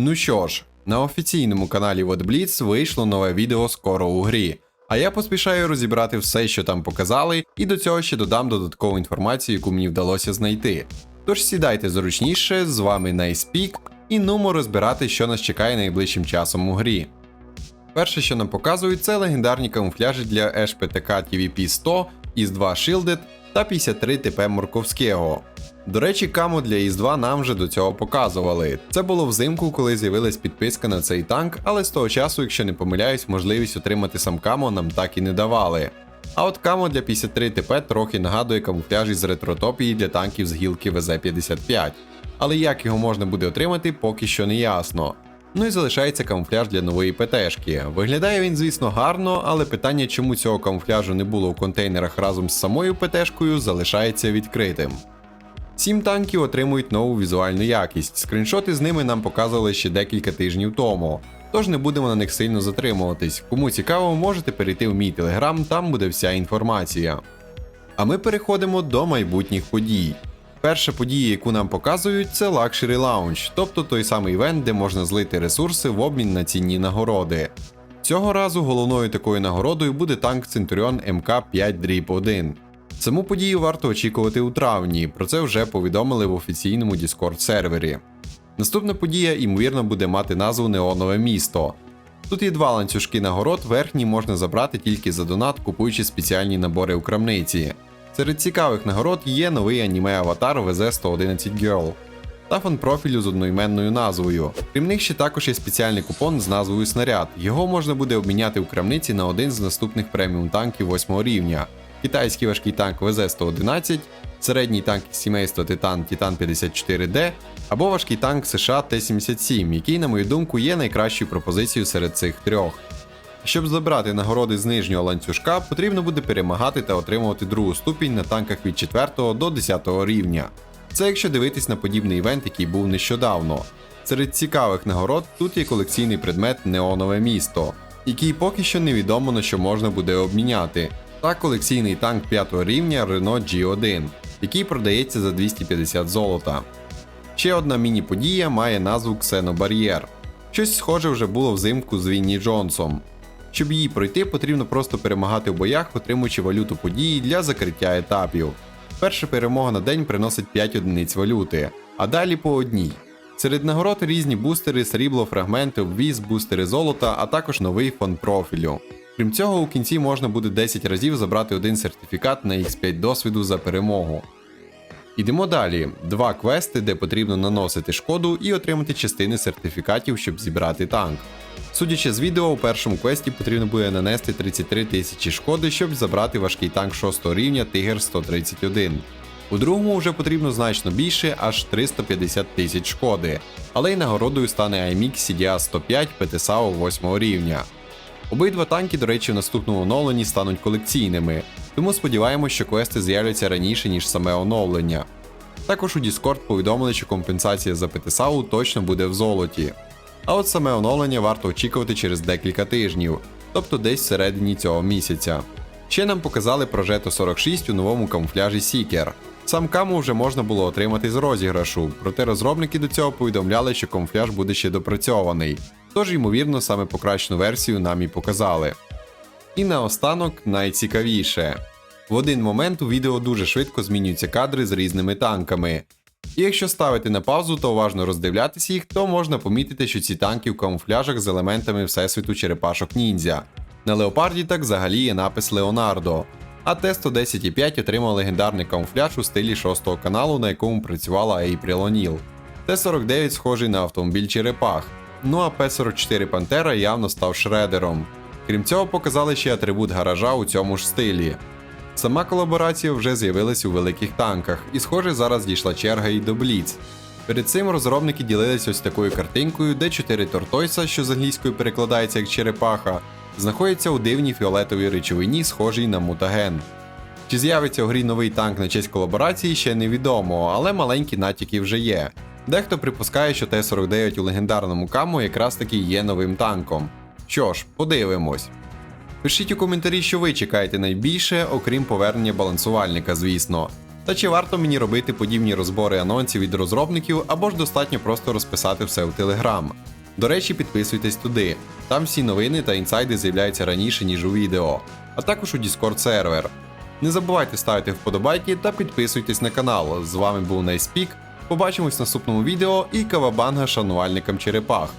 Ну що ж, на офіційному каналі WhatBlitz вийшло нове відео скоро у грі. А я поспішаю розібрати все, що там показали, і до цього ще додам додаткову інформацію, яку мені вдалося знайти. Тож сідайте зручніше, з вами NicePeak, і нумо розбирати, що нас чекає найближчим часом у грі. Перше, що нам показують, це легендарні камуфляжі для HPTK TVP 100, із 2 Shielded та 53 ТП Морковського. До речі, каму для ІС 2 нам вже до цього показували. Це було взимку, коли з'явилась підписка на цей танк, але з того часу, якщо не помиляюсь, можливість отримати сам камо нам так і не давали. А от камо для 53 ТП трохи нагадує камуфляж із ретротопії для танків з гілки ВЗ-55. Але як його можна буде отримати, поки що не ясно. Ну і залишається камуфляж для нової ПТшки. Виглядає він, звісно, гарно, але питання, чому цього камуфляжу не було у контейнерах разом з самою ПТшкою, залишається відкритим. Сім танків отримують нову візуальну якість. Скріншоти з ними нам показували ще декілька тижнів тому. Тож не будемо на них сильно затримуватись. Кому цікаво, можете перейти в мій телеграм, там буде вся інформація. А ми переходимо до майбутніх подій. Перша подія, яку нам показують, це Luxury Lounge, тобто той самий івент, де можна злити ресурси в обмін на цінні нагороди. Цього разу головною такою нагородою буде танк Centurion МК5 1. Саму подію варто очікувати у травні, про це вже повідомили в офіційному Discord сервері. Наступна подія, ймовірно, буде мати назву Неонове місто. Тут є два ланцюжки нагород, верхній можна забрати тільки за донат, купуючи спеціальні набори у крамниці. Серед цікавих нагород є новий аніме аватар VZ111 Girl та фон профілю з одноіменною назвою. Крім них ще також є спеціальний купон з назвою Снаряд. Його можна буде обміняти у крамниці на один з наступних преміум танків 8 рівня. Китайський важкий танк ВЗ-111, середній танк сімейства Титан Титан 54D або важкий танк США Т-77, який, на мою думку, є найкращою пропозицією серед цих трьох. Щоб забрати нагороди з нижнього ланцюжка, потрібно буде перемагати та отримувати другу ступінь на танках від 4 до 10 рівня. Це якщо дивитись на подібний івент, який був нещодавно. Серед цікавих нагород тут є колекційний предмет Неонове місто, який поки що невідомо на що можна буде обміняти, та колекційний танк 5 рівня Renault G1, який продається за 250 золота. Ще одна міні-подія має назву Ксенобар'єр. Щось схоже вже було взимку з Вінні Джонсом. Щоб її пройти, потрібно просто перемагати в боях, отримуючи валюту події для закриття етапів. Перша перемога на день приносить 5 одиниць валюти, а далі по одній. Серед нагород різні бустери, срібло, фрагменти, обвіз, бустери золота, а також новий фон профілю. Крім цього, у кінці можна буде 10 разів забрати один сертифікат на X5 досвіду за перемогу. Ідемо далі. Два квести, де потрібно наносити шкоду і отримати частини сертифікатів, щоб зібрати танк. Судячи з відео, у першому квесті потрібно буде нанести 33 тисячі шкоди, щоб забрати важкий танк 6 рівня Tiger 131. У другому вже потрібно значно більше, аж 350 тисяч шкоди, але й нагородою стане IMX CDA 105 PTSAO 8 рівня. Обидва танки, до речі, в наступному оновленні стануть колекційними, тому сподіваємось, що квести з'являться раніше, ніж саме оновлення. Також у Discord повідомили, що компенсація за ПТСАУ точно буде в золоті. А от саме оновлення варто очікувати через декілька тижнів, тобто десь всередині цього місяця. Ще нам показали Progetto 46 у новому камуфляжі Seeker. Сам каму вже можна було отримати з розіграшу, проте розробники до цього повідомляли, що камуфляж буде ще допрацьований, тож, ймовірно, саме покращену версію нам і показали. І наостанок найцікавіше. В один момент у відео дуже швидко змінюються кадри з різними танками. І якщо ставити на паузу та уважно роздивлятися їх, то можна помітити, що ці танки в камуфляжах з елементами всесвіту черепашок ніндзя. На леопарді так взагалі є напис Леонардо. А Т-110,5 отримав легендарний камуфляж у стилі 6 каналу, на якому працювала April O'Neil. Т-49 схожий на автомобіль черепах. Ну а П-44 Пантера явно став шредером. Крім цього, показали ще атрибут гаража у цьому ж стилі. Сама колаборація вже з'явилась у великих танках, і, схоже, зараз дійшла черга і до Бліц. Перед цим розробники ділились ось такою картинкою, де чотири тортойса, що з англійською перекладається як черепаха, знаходяться у дивній фіолетовій речовині, схожій на мутаген. Чи з'явиться у грі новий танк на честь колаборації, ще невідомо, але маленькі натяки вже є. Дехто припускає, що Т-49 у легендарному каму якраз таки є новим танком. Що ж, подивимось. Пишіть у коментарі, що ви чекаєте найбільше, окрім повернення балансувальника, звісно. Та чи варто мені робити подібні розбори анонсів від розробників, або ж достатньо просто розписати все в Telegram. До речі, підписуйтесь туди. Там всі новини та інсайди з'являються раніше, ніж у відео, а також у Discord сервер. Не забувайте ставити вподобайки та підписуйтесь на канал. З вами був Найспік. Побачимось в наступному відео і кавабанга шанувальникам черепах.